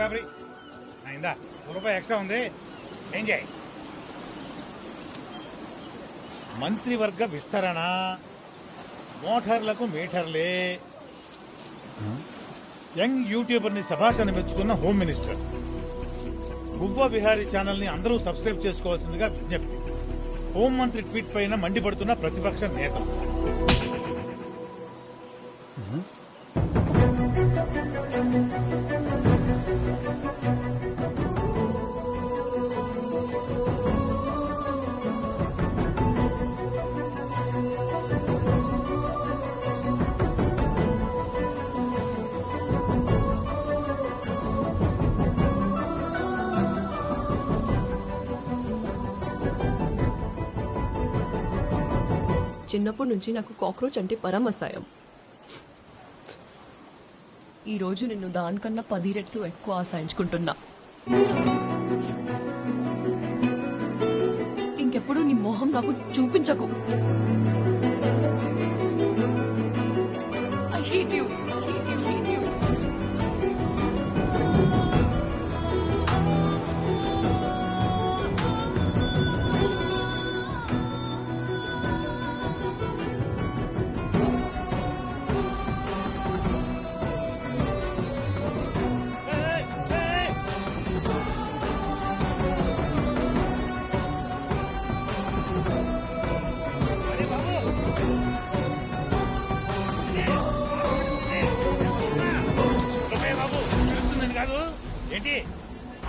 కురాడా అయిందా? ఒక రూపాయి ఎక్స్ట్రా ఉంది. ఏం చేయి? మంత్రివర్గ విస్తరణ. మోటార్లకు మీటర్లే. యంగ్ యూట్యూబర్ని శభాషణ హోమ్ మినిస్టర్. గువ్వ విహారీ ఛానల్ని అందరూ సబ్స్క్రైబ్ చేసుకోవాల్సిందిగా విజ్ఞప్తి. హోంమంత్రి ట్వీట్ పైన మండిపడుతున్న ప్రతిపక్ష నేత. చిన్నప్పటి నుంచి నాకు కాక్రోచ్ అంటే పరమసాయం ఈ రోజు నిన్ను దానికన్నా పది రెట్లు ఎక్కువ ఆశాయించుకుంటున్నా ఇంకెప్పుడు నీ మొహం నాకు చూపించకు. I hate you.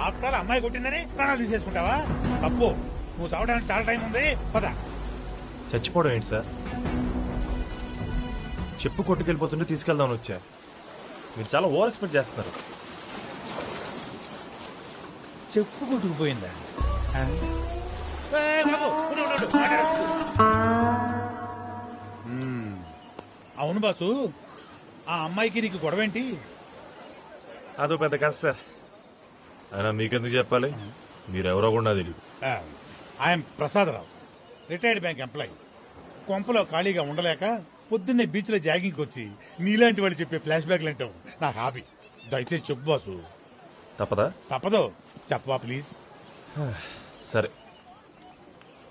ఆఫ్టర్ అమ్మాయి కొట్టిందని ప్రాణాలు తీసేసుకుంటావా? తప్పు. నువ్వు చావడానికి చాలా టైం ఉంది. పద. చచ్చిపోవడం ఏంటి సార్? చెప్పు కొట్టుకెళ్ళిపోతుంటే తీసుకెళ్దామని వచ్చా. మీరు చాలా ఓవర్ ఎక్స్పెక్ట్ చేస్తున్నారు. చెప్పు కొట్టుకుపోయిందా. అవును బాసు ఆ అమ్మాయికి నీకు గొడవ ఏంటి అదో పెద్ద కథ సార్. అయినా మీకెందుకు చెప్పాలి? మీరెవరో కూడా తెలియదు I'm Prasadarao retired bank employee. కొంపలో ఖాళీగా ఉండలేక పొద్దున్నే బీచ్లో జాగింగ్కి వచ్చి నీలాంటి వాళ్ళు చెప్పే ఫ్లాష్ బ్యాక్లు అంటావు నా హాబీ. దయచేసి చెప్పు బాసు. తప్పదా? తప్పదు. చెప్పవా ప్లీజ్? సరే.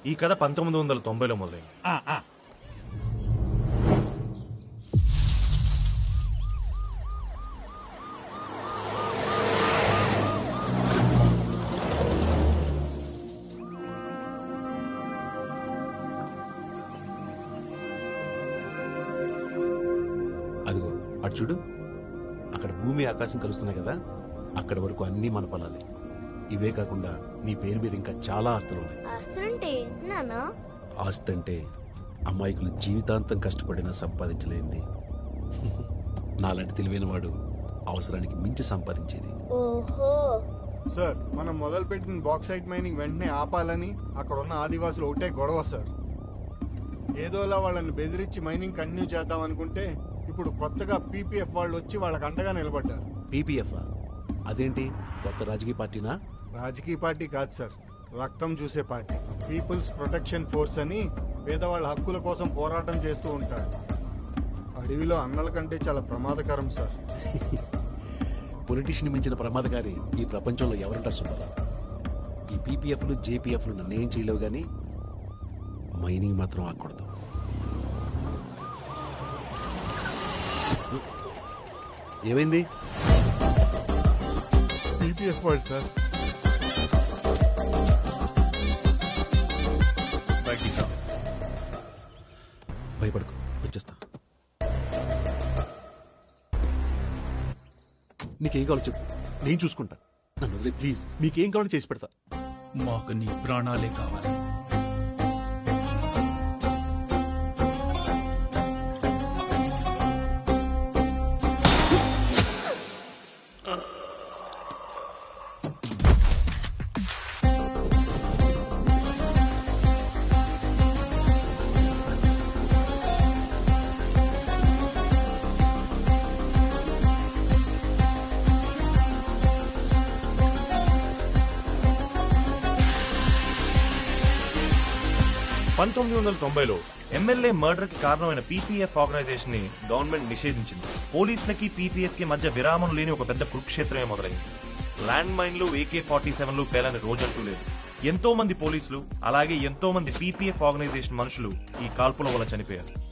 ఈ కథ పంతొమ్మిది వందల తొంభైలో మొదలైంది. అటు చూడు. అక్కడ భూమి ఆకాశం కలుస్తున్నాయి కదా. అక్కడ వరకు అన్నీ మన పొలాలే. ఇవే కాకుండా నీ పేరు మీద ఇంకా చాలా ఆస్తులు ఉన్నాయి. ఆస్తులంటే ఏంటి నాన్న? ఆస్తి అంటే అమాయకులు జీవితాంతం కష్టపడినా సంపాదించలేంది. నాలాంటి తెలివైన వాడు అవసరానికి మించి సంపాదించేది. ఓహో. సార్ మనం మొదలుపెట్టిన బాక్సైట్ మైనింగ్ వెంటనే ఆపాలని అక్కడ ఉన్న ఆదివాసులు ఒకటే గొడవ సార్. ఏదోలా వాళ్ళని బెదిరించి మైనింగ్ కంటిన్యూ చేద్దాం అనుకుంటే ఇప్పుడు కొత్తగా పీపీఎఫ్ వాళ్ళు వచ్చి వాళ్ళకి అండగా నిలబడ్డారు. పీపీఎఫ్ అదేంటి? కొత్త రాజకీయ పార్టీనా? రాజకీయ పార్టీ కాదు సార్. రక్తం చూసే పార్టీ. పీపుల్స్ ప్రొటెక్షన్ ఫోర్స్ అని పేదవాళ్ళ హక్కుల కోసం పోరాటం చేస్తూ ఉంటారు. అడవిలో అన్నల కంటే చాలా ప్రమాదకరం సార్. పొలిటీషియన్ మించిన ప్రమాదకారి ఈ ప్రపంచంలో ఎవరుంటారు సుబ్బారావు? ఈ పీపీఎఫ్లు జేపీఎఫ్లు నన్ను చేయలేవు కానీ మైనింగ్ మాత్రం ఆకూడదు ఏమైంది? పీపీఎఫ్ వాళ్ళు సార్. భయపడకు వచ్చేస్తా. నీకేం కావాలో చెప్పు. నేను చూసుకుంటా. నన్ను వదిలే ప్లీజ్. నీకేం కావాలో చేసి పెడతా. మాకు నీ ప్రాణాలే కావాలి. పంతొమ్మిది వందల తొంభైలో ఎమ్మెల్యే మర్డర్కి కారణమైన పీపీఎఫ్ ఆర్గనైజేషన్ని గవర్నమెంట్ నిషేధించింది. పోలీసులకి పీపీఎఫ్కి మధ్య విరామం లేని ఒక పెద్ద కురుక్షేత్రమే మొదలైంది. ల్యాండ్ మైన్లు ఏకే ఫార్టీ సెవెన్లు పేలని రోజంటూ లేదు. ఎంతో మంది పోలీసులు అలాగే ఎంతో మంది పీపీఎఫ్ ఆర్గనైజేషన్ మనుషులు ఈ కాల్పుల వల్ల చనిపోయారు.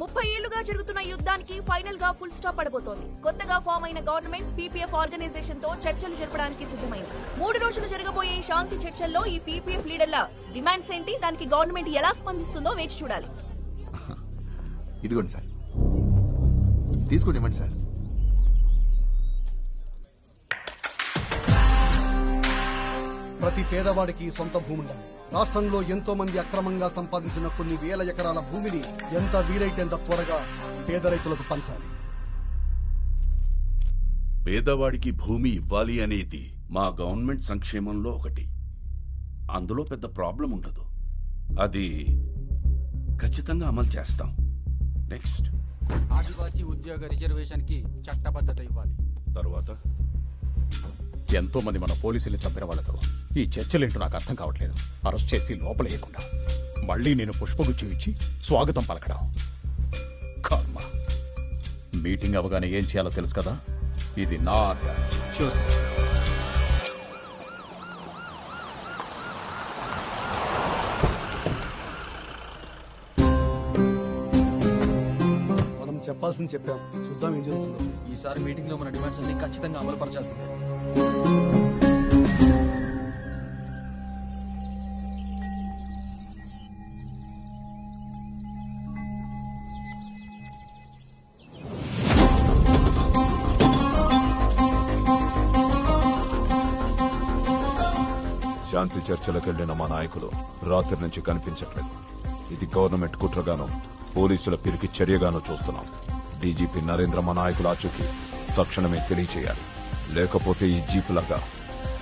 ముప్పై ఏళ్ళుగా జరుగుతున్న యుద్ధానికి ఫైనల్గా ఫుల్ స్టాప్ పడబోతోంది. కొత్తగా ఫామ్ అయిన గవర్నమెంట్ పీపీఎఫ్ ఆర్గనైజేషన్తో చర్చలు జరపడానికి సిద్ధమైంది. మూడు రోజులు జరగబోయే శాంతి చర్చల్లో ఈ పీపీఎఫ్ లీడర్ల డిమాండ్స్ ఏంటి? దానికి గవర్నమెంట్ ఎలా స్పందిస్తుందో వేచి చూడాలి. ఇదిగోండి సార్. తీసుకోండి ఇవ్వండి సార్. ప్రతి పేదవాడికి సొంత భూమి ఉండాలి రాష్ట్రంలో ఎంతో మంది అక్రమంగా సంపాదించిన కొన్ని వేల ఎకరాల భూమిని ఎంత వీలైతే అంత త్వరగా పేద రైతులకు పంచాలి. పేదవాడికి భూమి ఇవ్వాలి అనేది మా గవర్నమెంట్ సంక్షేమంలో ఒకటి. అందులో పెద్ద ప్రాబ్లం ఉండదు. అది ఖచ్చితంగా అమలు చేస్తాం. నెక్స్ట్. ఆదివాసీ ఉద్యోగ రిజర్వేషన్కి చట్టబద్ధత ఇవ్వాలి. తర్వాత? ఎంతో మంది మన పోలీసుల్ని చంపిన వాళ్ళతో. ఈ చర్చలేంటో నాకు అర్థం కావట్లేదు. అరెస్ట్ చేసి లోపలేయకుండా మళ్ళీ నేను పుష్పగుచ్చి ఇచ్చి స్వాగతం పలకడం. కర్మ. మీటింగ్ అవగానే ఏం చేయాలో తెలుసు కదా? ఇది నా ఆర్డర్. మనం చెప్పాల్సింది చెప్పాం. చూద్దాం ఏం జరుగుతుందో. ఈసారి మీటింగ్లో మన డిమాండ్స్ అన్ని ఖచ్చితంగా అమలు పరచాల్సిందే శాంతి చర్చలకు వెళ్ళిన మా నాయకులు రాత్రి నుంచి కనిపించట్లేదు. ఇది గవర్నమెంట్ కుట్రగానో పోలీసుల పిరికి చర్యగానో చూస్తున్నాం. డీజీపీ నరేంద్ర మా నాయకుల ఆచూకీ తక్షణమే తెలియచేయాలి. లేకపోతే ఈ జీప్ లాగా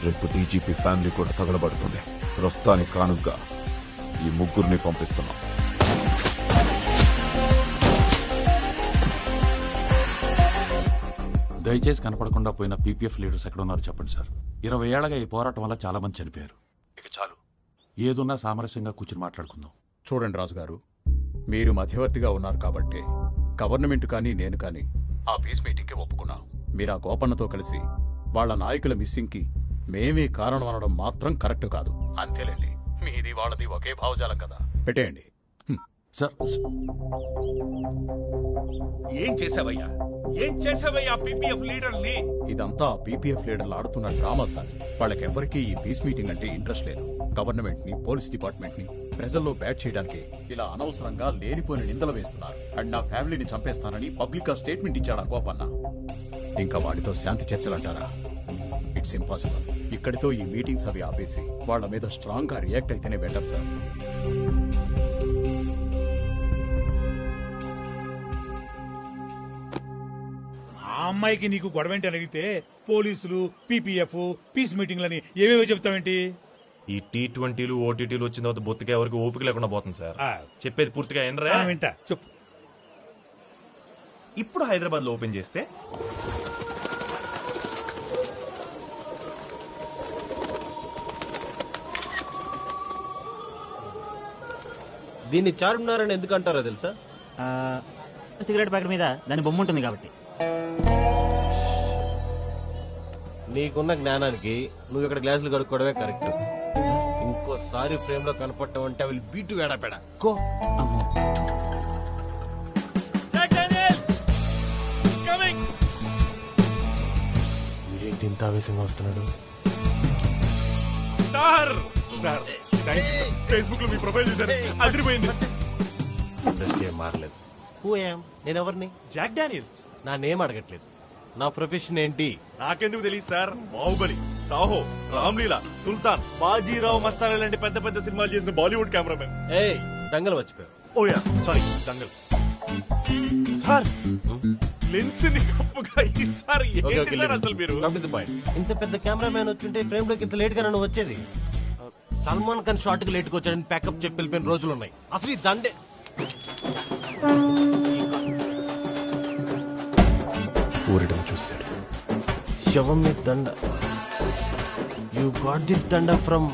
రేపు డీజీపీ ఫ్యామిలీ కూడా తగలబడుతుంది. ప్రస్తుతానికి కానుగ్గా ఈ ముగ్గురిని పంపిస్తున్నాం. దయచేసి కనపడకుండా పోయిన పీపీఎఫ్ లీడర్స్ ఎక్కడ ఉన్నారో చెప్పండి సార్. ఇరవై ఏళ్ళగా ఈ పోరాటం వల్ల చాలా మంది చనిపోయారు. ఇక చాలు. ఏదున్నా సామరస్యంగా కూర్చుని మాట్లాడుకుందాం. చూడండి రాజుగారు మీరు మధ్యవర్తిగా ఉన్నారు కాబట్టి గవర్నమెంట్ కానీ నేను కానీ ఆ పీస్ మీటింగ్కి ఒప్పుకున్నాం. మీరు గోపన్నతో కలిసి వాళ్ళ నాయకుల మిస్సింగ్కి మేమే కారణం అనడం మాత్రం కరెక్ట్ కాదు. అంతేలేండి. మీది వాళ్ళది ఒకే భావజాలం కదా. పెట్టేయండి. సార్. ఏం చేసావయ్యా? ఏం చేసావయ్యా పీపీఎఫ్ లీడర్ని? ఇదంతా పీపీఎఫ్ లీడర్లు ఆడుతున్న డ్రామా సార్. వాళ్ళకెవరికీ ఈ పీస్ మీటింగ్ అంటే ఇంట్రెస్ట్ లేదు. గవర్నమెంట్ని పోలీస్ డిపార్ట్మెంట్ని ప్రజల్లో బ్యాట్ చేయడానికి ఇలా అనవసరంగా లేనిపోయిన నిందలు వేస్తున్నారు. అండ్ నా ఫ్యామిలీని చంపేస్తానని పబ్లిక్గా స్టేట్మెంట్ ఇచ్చాడు గోపన్న? ఇంకా వాడితో శాంతి చర్చలు అంటారా ఇట్స్ ఇంపాసిబుల్ ఇక్కడితో ఈ మీటింగ్స్ అవి ఆపేసి వాళ్ళ మీద స్ట్రాంగ్గా రియాక్ట్ అయితేనే బెటర్ సార్. ఆ అమ్మాయికి నీకు గొడవేంటి అని అడిగితే పోలీసులు పీపీఎఫ్ పీస్ మీటింగ్లని ఏవేవో చెప్తావేంటి? ఈ టీ ట్వంటీలు ఓటీటీలు వచ్చిన తర్వాత బొత్తిగా ఎవరికి ఓపిక లేకుండా పోతుంది సార్. ఆ. చెప్పేది పూర్తిగా ఏంట్రా ఆ, వింటా. చెప్పు. ఇప్పుడు హైదరాబాద్లో ఓపెన్ చేస్తే దీన్ని చార్మినార్ అని ఎందుకు అంటారో తెలుసా సిగరెట్ ప్యాకెట్ మీద దాని బొమ్మ ఉంటుంది కాబట్టి. నీకున్న జ్ఞానానికి నువ్వు ఇక్కడ గ్లాసులు కడుక్కోవడమే కరెక్ట్. ఇంకోసారి ఫ్రేమ్లో కనపడటం అంటే అవి బీటు వేడాపెడా. కో. వీడేంటి ఇంత ఆవేశంగా వస్తున్నాడు సార్ సార్! ఫేస్బుక్లో మీ ప్రొఫైల్ చూసారు అదిరిపోయింది. ఇండస్ట్రీ ఏం మారలేదు. హూ ఏం నేను ఎవరిని జాక్ డానియల్స్ నా నేమ్ అడగట్లేదు. నా ప్రొఫెషన్ ఏంటి? నాకెందుకు తెలియదు సార్? బాహుబలి సాహో రామ్లీలా సుల్తాన్ బాజీరావు మస్తాన్ లాంటి పెద్ద పెద్ద సినిమాలు చేసిన బాలీవుడ్ కెమెరామెన్. ఏయ్ దంగలు మర్చిపోయావు. ఓయా సారీ దంగల్. సార్ లెన్స్ని కప్పుగా ఈసారి ఏంటి సార్ అసలు మీరు? పాయింట్. ఇంత పెద్ద కెమెరామ్యాన్ వచ్చుంటే ఫ్రేమ్లోకి ఇంత లేట్గా నన్ను వచ్చేది? సల్మాన్ ఖాన్ షార్ట్కి లేట్గా వచ్చాడని ప్యాకప్ చెప్పి వెళ్ళిపోయిన రోజులు ఉన్నాయి అసలు ఈ దండే. ఊరటం చూశాడు. శవం మీద దండ. You got this danda from